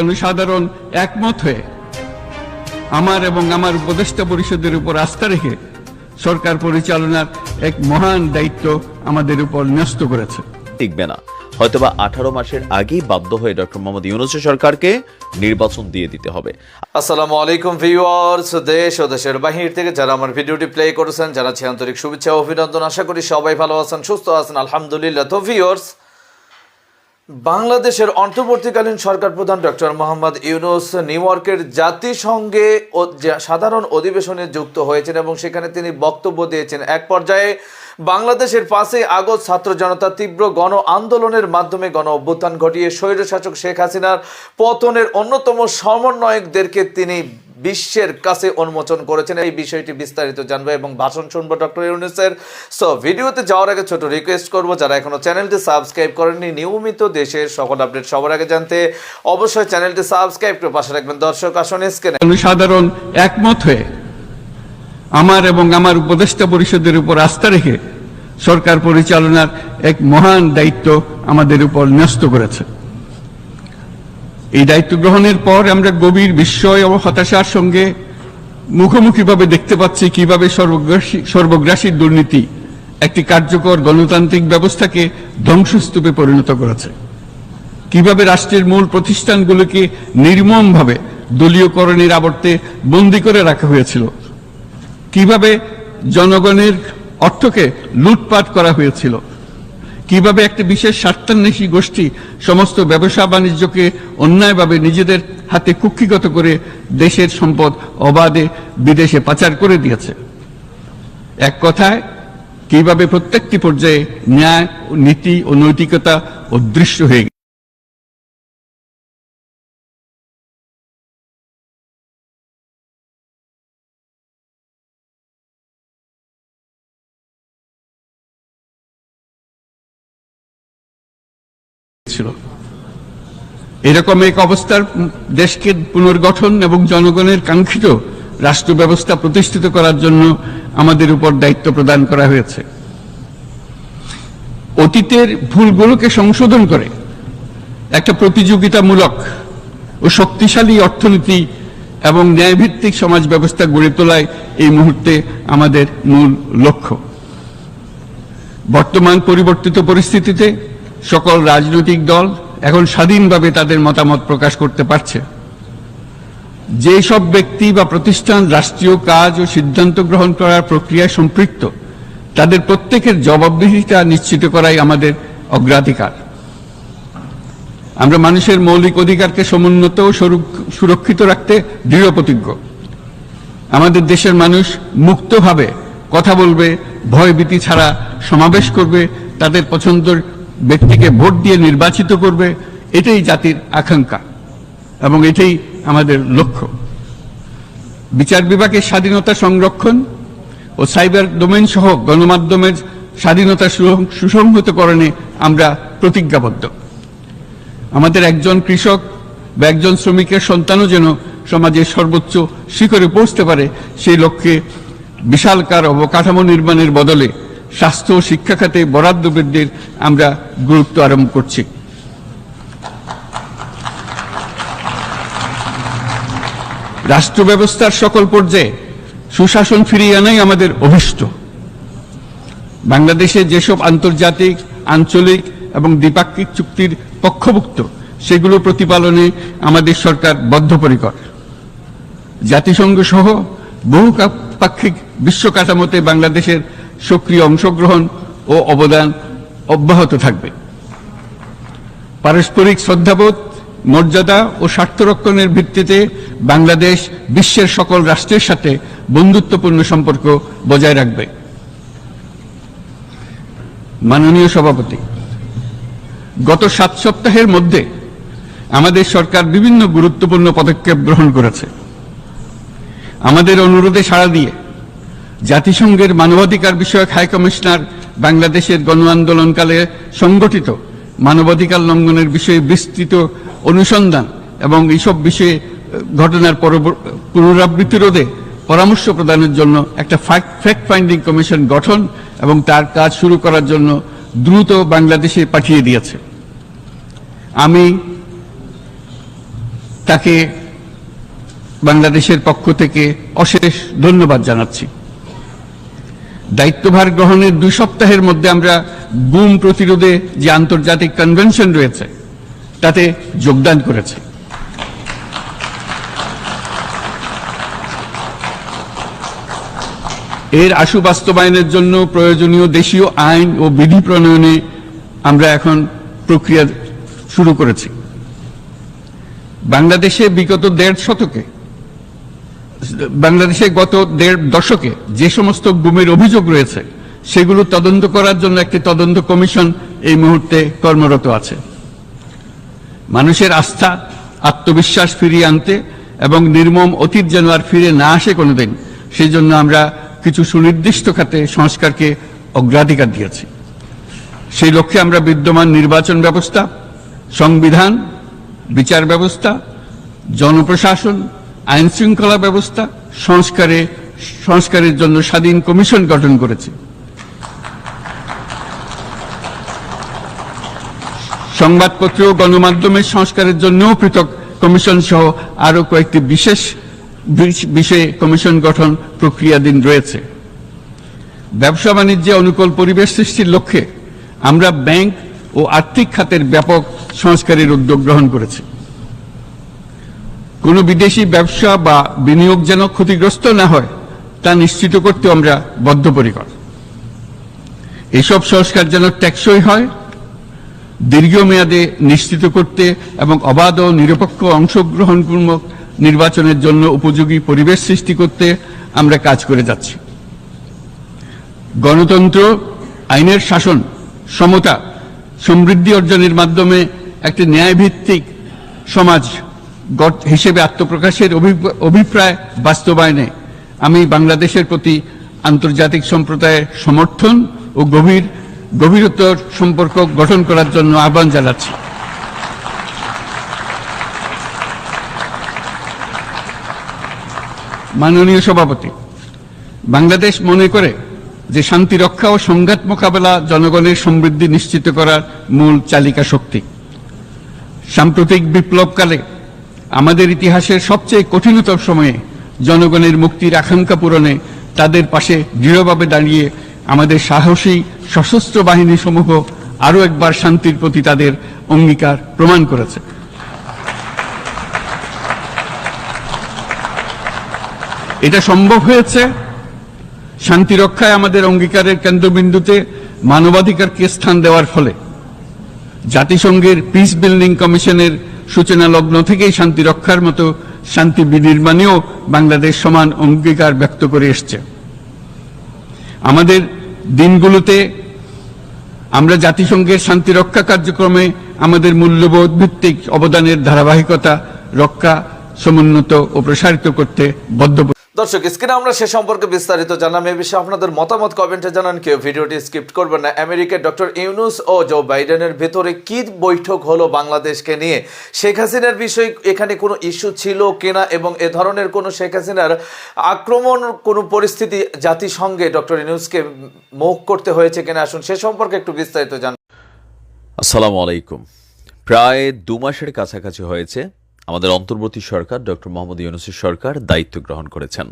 জনসাধারণ একমত হয়ে আমার এবং আমার উপদেষ্টা পরিষদের উপর আস্থা রেখে সরকার পরিচালনার এক মহান দায়িত্ব আমাদের উপর ন্যস্ত করেছে। টিকবে না। হয়তোবা আঠারো মাসের আগেই বাধ্য হয়ে ডক্টর মোহাম্মদ ইউনুস সরকারকে নির্বাচন দিয়ে দিতে হবে। আসসালামু আলাইকুম ভিউয়ার্স দেশ ও দেশের বাহির থেকে যারা আমার ভিডিওটি প্লে করেছেন জানাচ্ছি আন্তরিক শুভেচ্ছা অভিনন্দন। আশা করি সবাই ভালো আছেন সুস্থ আছেন। আলহামদুলিল্লাহ। তো ভিউয়ার্স বাংলাদেশের অন্তর্বর্তীকালীন সরকার প্রধান ডক্টর মোহাম্মদ ইউনুস নিউ ইয়র্কের জাতিসংঘে সাধারণ অধিবেশনে যুক্ত হয়েছেন এবং সেখানে তিনি বক্তব্য দিয়েছেন। এক পর্যায়ে বাংলাদেশের পাঁচই আগস্ট ছাত্র জনতা তীব্র গণ আন্দোলনের মাধ্যমে গণ অভ্যুত্থান ঘটিয়ে স্বৈরশাসক শেখ হাসিনার পতনের অন্যতম সমন্বয়কদেরকে তিনি বিশ্বের কাছে উন্মোচন করেছেন। এই বিষয়টি বিস্তারিত জানব এবং ভাষণ শুনব ডক্টর ইউনুসের। সো ভিডিওতে যাওয়ার আগে ছোট রিকোয়েস্ট করব, যারা এখনও চ্যানেলটি সাবস্ক্রাইব করেননি, নিয়মিত দেশের সকল আপডেট সবার আগে জানতে অবশ্যই চ্যানেলটি সাবস্ক্রাইব করে পাশে রাখবেন। দর্শক, আসন স্ক্রিনে জনসাধারণ একমত হয়ে আমার এবং আমার উপদেষ্টা পরিষদের উপর আস্থা রেখে সরকার পরিচালনার এক মহান দায়িত্ব আমাদের উপর ন্যস্ত করেছে। এই দায়িত্ব গ্রহণের পর আমরা গভীর বিস্ময় ও হতাশার সঙ্গে মুখোমুখিভাবে দেখতে পাচ্ছি কীভাবে সর্বগ্রাসী সর্বগ্রাসী দুর্নীতি একটি কার্যকর গণতান্ত্রিক ব্যবস্থাকে ধ্বংসস্তূপে পরিণত করেছে। কীভাবে রাষ্ট্রের মূল প্রতিষ্ঠানগুলোকে নির্মমভাবে দলীয়করণের আবর্তে বন্দী করে রাখা হয়েছিল। কীভাবে জনগণের অর্থকে লুটপাট করা হয়েছিল। কীভাবে একটি বিশেষ স্বার্থান্বেষী গোষ্ঠী সমস্ত ব্যবসা বাণিজ্যকে অন্যায়ভাবে নিজেদের হাতে কুক্ষিগত করে দেশের সম্পদ অবাধে বিদেশে পাচার করে দিয়েছে। এক কথায়, কীভাবে প্রত্যেকটি পর্যায়ে ন্যায়, নীতি ও নৈতিকতা অদৃশ্য হয়ে গেছে। ছিল এরকম এক অবস্থার দেশকে পুনর্গঠন এবং জনগণের কাঙ্ক্ষিত রাষ্ট্র ব্যবস্থা প্রতিষ্ঠিত করার জন্য আমাদের উপর দায়িত্ব প্রদান করা হয়েছে অতীতের ভুলগুলোকে সংশোধন করে একটা প্রতিযোগিতামূলক ও শক্তিশালী অর্থনীতি এবং ন্যায়ভিত্তিক সমাজ ব্যবস্থা গড়ে তোলায় এই মুহূর্তে আমাদের মূল লক্ষ্য বর্তমান পরিবর্তিত পরিস্থিতিতে সকল রাজনৈতিক দল এখন স্বাধীনভাবে তাদের মতামত প্রকাশ করতে পারছে। যে সব ব্যক্তি বা প্রতিষ্ঠান রাষ্ট্রীয় কাজ ও সিদ্ধান্ত গ্রহণ করার প্রক্রিয়ায় সম্পৃক্ত, তাদের প্রত্যেকের জবাবদিহিতা নিশ্চিত করাই আমাদের অগ্রাধিকার। আমরা মানুষের মৌলিক অধিকারকে সমুন্নত ও সুরক্ষিত রাখতে দৃঢ় প্রতিজ্ঞ। আমাদের দেশের মানুষ মুক্তভাবে কথা বলবে, ভয়ভীতি ছাড়া সমাবেশ করবে, তাদের পছন্দের ব্যক্তিকে ভোট দিয়ে নির্বাচিত করবে, এটাই জাতির আকাঙ্ক্ষা এবং এটাই আমাদের লক্ষ্য। বিচার বিভাগের স্বাধীনতা সংরক্ষণ ও সাইবার ডোমেন সহ গণমাধ্যমের স্বাধীনতা সুসংহতকরণে আমরা প্রতিজ্ঞাবদ্ধ। আমাদের একজন কৃষক বা একজন শ্রমিকের সন্তানও যেন সমাজের সর্বোচ্চ শিখরে পৌঁছতে পারে, সেই লক্ষ্যে বিশালকার অবকাঠামো নির্মাণের বদলে স্বাস্থ্য ও শিক্ষা খাতে বরাদ্দ বৃদ্ধির আমরা গুরুত্ব আরম্ভ করছি। রাষ্ট্র ব্যবস্থার সকল পর্যায়ে সুশাসন ফিরিয়ে আনাই আমাদের অভিষ্ট। বাংলাদেশে যেসব আন্তর্জাতিক, আঞ্চলিক এবং দ্বিপাক্ষিক চুক্তির পক্ষভুক্ত, সেগুলো প্রতিপালনে আমাদের সরকার বদ্ধপরিকর। জাতিসংঘ সহ বহু পাক্ষিক বিশ্ব কাঠামোতে বাংলাদেশের সক্রিয় অংশগ্রহণ ও অবদান অব্যাহত থাকবে। পারস্পরিক শ্রদ্ধাবোধ, মর্যাদা ও স্বার্থরক্ষণের ভিত্তিতে বাংলাদেশ বিশ্বের সকল রাষ্ট্রের সাথে বন্ধুত্বপূর্ণ সম্পর্ক বজায় রাখবে। মাননীয় সভাপতি, গত সাত সপ্তাহের মধ্যে আমাদের সরকার বিভিন্ন গুরুত্বপূর্ণ পদক্ষেপ গ্রহণ করেছে। আমাদের অনুরোধে সাড়া দিয়ে জাতিসংঘের মানবাধিকার বিষয়ক হাই কমিশনার বাংলাদেশের গণ আন্দোলনকালে সংগঠিত মানবাধিকার লঙ্ঘনের বিষয়ে বিস্তৃত অনুসন্ধান এবং এইসব বিষয়ে ঘটনার পুনরাবৃত্তি রোধে পরামর্শ প্রদানের জন্য একটা ফ্যাক্ট ফাইন্ডিং কমিশন গঠন এবং তার কাজ শুরু করার জন্য দ্রুত বাংলাদেশে পাঠিয়ে দিয়েছে। আমি তাকে বাংলাদেশের পক্ষ থেকে অশেষ ধন্যবাদ জানাচ্ছি। দায়িত্বভার গ্রহণের দুই সপ্তাহের মধ্যে আমরা গুম প্রতিরোধে যে আন্তর্জাতিক কনভেনশন রয়েছে, তাতে যোগদান করেছে। এর আশু বাস্তবায়নের জন্য প্রয়োজনীয় দেশীয় আইন ও বিধি প্রণয়নে আমরা এখন প্রক্রিয়া শুরু করেছি। বাংলাদেশে বিগত দেড় শতকে বাংলাদেশে গত দেড় দশকে যে সমস্ত গুমের অভিযোগ রয়েছে, সেগুলো তদন্ত করার জন্য একটি তদন্ত কমিশন এই মুহূর্তে কর্মরত আছে। মানুষের আস্থা, আত্মবিশ্বাস ফিরিয়ে আনতে এবং নির্মম অতীত যেন আর ফিরে না আসে কোনোদিন সেই জন্য আমরা কিছু সুনির্দিষ্ট খাতে সংস্কারকে অগ্রাধিকার দিয়েছি। সেই লক্ষ্যে আমরা বিদ্যমান নির্বাচন ব্যবস্থা, সংবিধান, বিচার ব্যবস্থা, জনপ্রশাসন আইন শৃঙ্খলা ব্যবস্থা সংস্কারে, সংস্কারের জন্য স্বাধীন কমিশন গঠন করেছে। সংবাদপত্র ও গণমাধ্যমের সংস্কারের জন্যও পৃথক কমিশন সহ আরও কয়েকটি বিশেষ বিষ- বিষয়ে কমিশন গঠন প্রক্রিয়াধীন রয়েছে। ব্যবসা বাণিজ্যে অনুকূল পরিবেশ সৃষ্টির লক্ষ্যে আমরা ব্যাংক ও আর্থিক খাতের ব্যাপক সংস্কারের উদ্যোগ গ্রহণ করেছি। কোনো বিদেশি ব্যবসা বা বিনিয়োগ যেন ক্ষতিগ্রস্ত না হয়, তা নিশ্চিত করতে আমরা বদ্ধপরিকর। এসব সংস্কার যেন টেকসই হয়, দীর্ঘমেয়াদে নিশ্চিত করতে এবং অবাধ ও নিরপেক্ষ অংশগ্রহণপূর্বক নির্বাচনের জন্য উপযোগী পরিবেশ সৃষ্টি করতে আমরা কাজ করে যাচ্ছি। গণতন্ত্র, আইনের শাসন, সমতা, সমৃদ্ধি অর্জনের মাধ্যমে একটি ন্যায়ভিত্তিক সমাজ হিসেবে আত্মপ্রকাশের অভিপ্রায় বাস্তবায়নে আমি বাংলাদেশের প্রতি আন্তর্জাতিক সম্প্রদায়ের সমর্থন ও গভীর, গভীরতর সম্পর্ক গঠন করার জন্য আহ্বান জানাচ্ছি। মাননীয় সভাপতি, বাংলাদেশ মনে করে যে শান্তি রক্ষা ও সংঘাত মোকাবেলা জনগণের সমৃদ্ধি নিশ্চিত করার মূল চালিকা শক্তি। সাম্প্রতিক বিপ্লবকালে আমাদের ইতিহাসের সবচেয়ে কঠিনতম সময়ে জনগণের মুক্তির আকাঙ্ক্ষা পূরণে তাদের পাশে দৃঢ়ভাবে দাঁড়িয়ে আমাদের সাহসী সশস্ত্র বাহিনী সমূহ আরও একবার শান্তির প্রতি তাদের অঙ্গীকার প্রমাণ করেছে। এটা সম্ভব হয়েছে? শান্তি রক্ষায় আমাদের অঙ্গীকারের কেন্দ্রবিন্দুতে মানবাধিকারকে স্থান দেওয়ার ফলে। জাতিসংঘের পিস বিল্ডিং কমিশনের সূচনা লগ্ন থেকেই শান্তি রক্ষার মতো শান্তি বিনির্মাণেও বাংলাদেশ সমান অঙ্গীকার ব্যক্ত করে এসছে। আমাদের দিনগুলোতে আমরা জাতিসংঘের শান্তি রক্ষা কার্যক্রমে আমাদের মূল্যবোধ ভিত্তিক অবদানের ধারাবাহিকতা, রক্ষা, সমুন্নত ও প্রসারিত করতে বদ্ধ দর্শক, স্ক্রিনে আমরা সে সম্পর্কে বিস্তারিত জানলাম। এ বিষয়ে আপনাদের মতামত কমেন্টে জানান, কেউ ভিডিওটি স্কিপ করবেন না। আমেরিকার ডক্টর ইউনুস ও জো বাইডেনের ভেতরে কি বৈঠক হলো বাংলাদেশকে নিয়ে? শেখ হাসিনার বিষয়ে এখানে কোনো ইস্যু ছিল কিনা এবং এ ধরনের কোনো শেখ হাসিনার আক্রমণ, কোনো পরিস্থিতি জাতিসংঘে ডক্টর ইউনুসকে মুখ করতে হয়েছে কিনা? আসুন, সে সম্পর্কে একটু বিস্তারিত জান আসসালামু আলাইকুম। প্রায় দু মাসের কাছাকাছি হয়েছে আমাদের অন্তর্বর্তী সরকার ডক্টর মোহাম্মদ ইউনুসের সরকার দায়িত্ব গ্রহণ করেছেন।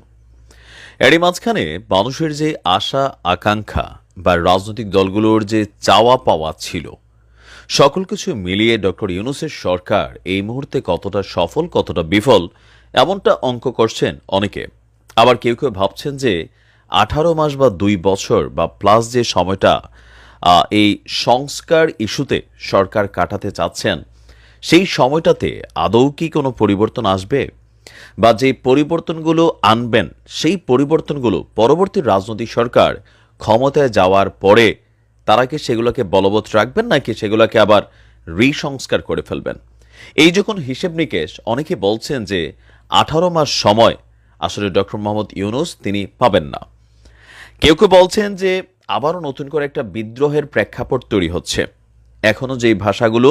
এরই মাঝখানে মানুষের যে আশা, আকাঙ্ক্ষা বা রাজনৈতিক দলগুলোর যে চাওয়া পাওয়া ছিল, সকল কিছু মিলিয়ে ডক্টর ইউনুসের সরকার এই মুহূর্তে কতটা সফল, কতটা বিফল, এমনটা অঙ্ক করছেন অনেকে। আবার কেউ কেউ ভাবছেন যে আঠারো মাস বা দুই বছর বা প্লাস যে সময়টা এই সংস্কার ইস্যুতে সরকার কাটাতে চাচ্ছেন সেই সময়টাতে আদৌ কি কোনো পরিবর্তন আসবে? বা যে পরিবর্তনগুলো আনবেন, সেই পরিবর্তনগুলো পরবর্তী রাজনৈতিক সরকার ক্ষমতায় যাওয়ার পরে তারা কি সেগুলোকে বলবৎ রাখবেন, নাকি সেগুলোকে আবার রিসংস্কার করে ফেলবেন? এই যখন হিসেব নিকেশ, অনেকে বলছেন যে আঠারো মাস সময় আসলে ডক্টর মোহাম্মদ ইউনুস তিনি পাবেন না। কেউ কেউ বলছেন যে আবারও নতুন করে একটা বিদ্রোহের প্রেক্ষাপট তৈরি হচ্ছে। এখনও যেই ভাষাগুলো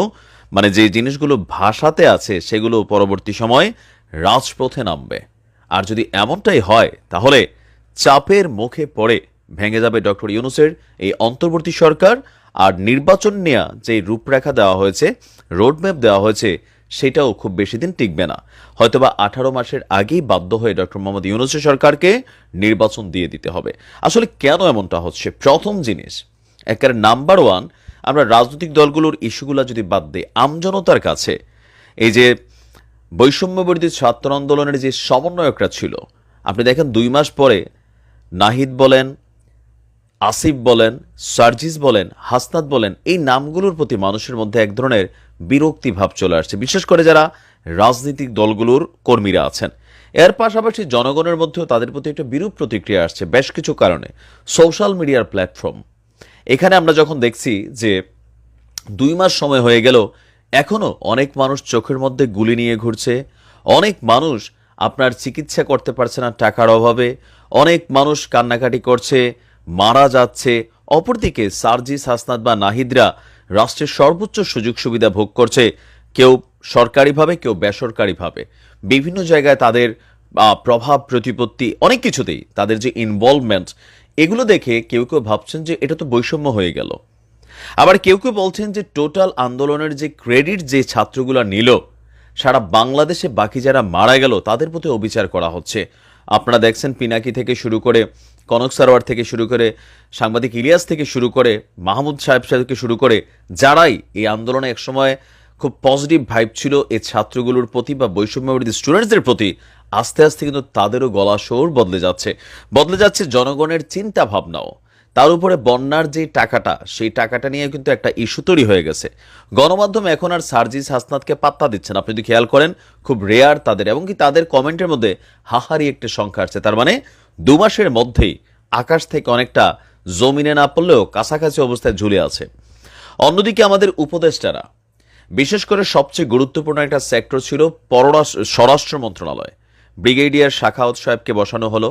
মানে যে জিনিসগুলো ভাষাতে আছে, সেগুলো পরবর্তী সময় রাজপথে নামবে। আর যদি এমনটাই হয়, তাহলে চাপের মুখে পড়ে ভেঙে যাবে ডক্টর ইউনুসের এই অন্তর্বর্তী সরকার, আর নির্বাচন নেওয়া যে রূপরেখা দেওয়া হয়েছে, রোডম্যাপ দেওয়া হয়েছে, সেটাও খুব বেশি দিন টিকবে না। হয়তোবা আঠারো মাসের আগেই বাধ্য হয়ে ডক্টর মোহাম্মদ ইউনুসের সরকারকে নির্বাচন দিয়ে দিতে হবে। আসলে কেন এমনটা হচ্ছে? প্রথম জিনিস, একেবারে নাম্বার ওয়ান আমরা রাজনৈতিক দলগুলোর ইস্যুগুলো যদি বাদ দিই আমজনতার কাছে, এই যে বৈষম্যবর্তী ছাত্র আন্দোলনের যে সমন্বয়করা ছিল, আপনি দেখেন দুই মাস পরে নাহিদ বলেন, আসিফ বলেন, সার্জিস বলেন, হাসনাত বলেন, এই নামগুলোর প্রতি মানুষের মধ্যে এক ধরনের বিরক্তি ভাব চলে আসছে। বিশেষ করে যারা রাজনৈতিক দলগুলোর কর্মীরা আছেন। এর পাশাপাশি জনগণের মধ্যেও তাদের প্রতি একটা বিরূপ প্রতিক্রিয়া আসছে, বেশ কিছু কারণে। সোশ্যাল মিডিয়ার প্ল্যাটফর্ম এখানে আমরা যখন দেখছি যে দুই মাস সময় হয়ে গেল, এখনও অনেক মানুষ চোখের মধ্যে গুলি নিয়ে ঘুরছে, অনেক মানুষ আপনার চিকিৎসা করতে পারছে না টাকার অভাবে, অনেক মানুষ কান্নাকাটি করছে, মারা যাচ্ছে, অপরদিকে সার্জিস হাসনাত বা নাহিদরা রাষ্ট্রের সর্বোচ্চ সুযোগ সুবিধা ভোগ করছে, কেউ সরকারিভাবে, কেউ বেসরকারিভাবে। বিভিন্ন জায়গায় তাদের প্রভাব, প্রতিপত্তি, অনেক কিছুতেই তাদের যে ইনভলভমেন্ট এগুলো দেখে কেউ কেউ ভাবছেন যে এটা তো বৈষম্য হয়ে গেল। আবার কেউ কেউ বলছেন যে টোটাল আন্দোলনের যে ক্রেডিট যে ছাত্রগুলো নিল, সারা বাংলাদেশে বাকি যারা মারা গেল, তাদের প্রতি অবিচার করা হচ্ছে। আপনারা দেখছেন পিনাকি থেকে শুরু করে, কনক সারোয়ার থেকে শুরু করে, সাংবাদিক ইলিয়াস থেকে শুরু করে, মাহমুদ সাহেব সাহেব থেকে শুরু করে, যারাই এই আন্দোলনে একসময় খুব পজিটিভ ভাইব ছিল এই ছাত্রগুলোর প্রতি বা বৈষম্যবিরোধী স্টুডেন্টসদের প্রতি আস্তে আস্তে কিন্তু তাদেরও গলা সৌর বদলে যাচ্ছে। বদলে যাচ্ছে জনগণের চিন্তা ভাবনাও তার উপরে বন্যার যে টাকাটা, সেই টাকাটা নিয়ে কিন্তু একটা ইস্যু তৈরি হয়ে গেছে। গণমাধ্যম এখন আর সার্জিস হাসনাতকে পাত্তা দিচ্ছেন আপনি যদি খেয়াল করেন, খুব রেয়ার তাদের, এবং কি তাদের কমেন্টের মধ্যে হাহারি একটি সংখ্যা আসছে। তার মানে দু মাসের মধ্যেই আকাশ থেকে অনেকটা জমিনে না পড়লেও কাছাকাছি অবস্থায় ঝুলে আছে। অন্যদিকে আমাদের উপদেষ্টারা, বিশেষ করে সবচেয়ে গুরুত্বপূর্ণ একটা সেক্টর ছিল পররাষ্ট্র, স্বরাষ্ট্র মন্ত্রণালয়। ব্রিগেডিয়ার শাখাওয়াত সাহেবকে বসানো হলো,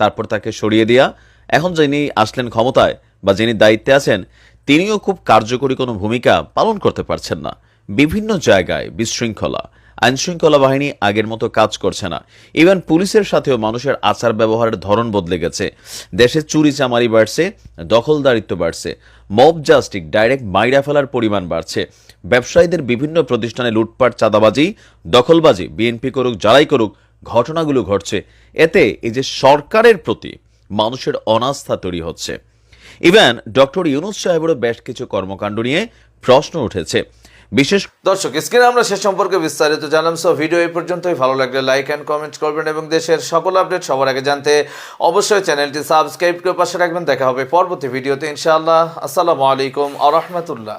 তারপর তাকে সরিয়ে দেয়া। এখন যিনি আসলেন ক্ষমতায় বা যিনি দায়িত্বে আছেন, তিনিও খুব কার্যকরী কোনো ভূমিকা পালন করতে পারছেন না। বিভিন্ন জায়গায় বিশৃঙ্খলা, আইনশৃঙ্খলা বাহিনী আগের মতো কাজ করছে না। ইভেন পুলিশের সাথেও মানুষের আচার ব্যবহারের ধরন বদলে গেছে। দেশে চুরি চামারি বাড়ছে, দখলদারিত্ব বাড়ছে, মব জাস্টিক ডাইরেক্ট মাইরা ফেলার পরিমাণ বাড়ছে। ব্যবসায়ীদের বিভিন্ন প্রতিষ্ঠানে লুটপাট, চাঁদাবাজি, দখলবাজি, বিএনপি করুক, যারাই করুক ঘটনাগুলো ঘটছে। এতে এই যে সরকারের প্রতি মানুষের অনাস্থা তৈরি হচ্ছে। ইভেন ডক্টর ইউনুস সাহেবেরও বেশ কিছু কর্মকাণ্ড নিয়ে প্রশ্ন উঠেছে। বিশেষ দর্শক, স্ক্রিনে আমরা সে সম্পর্কে বিস্তারিত জানলাম। সো ভিডিও এই পর্যন্তই। ভালো লাগলে লাইক অ্যান্ড কমেন্ট করবেন এবং দেশের সকল আপডেট সবার আগে জানতে অবশ্যই চ্যানেলটি সাবস্ক্রাইব করে পাশে রাখবেন। দেখা হবে পরবর্তী ভিডিওতে ইনশাআল্লাহ। আসসালামু আলাইকুম আ রহমতুল্লাহ।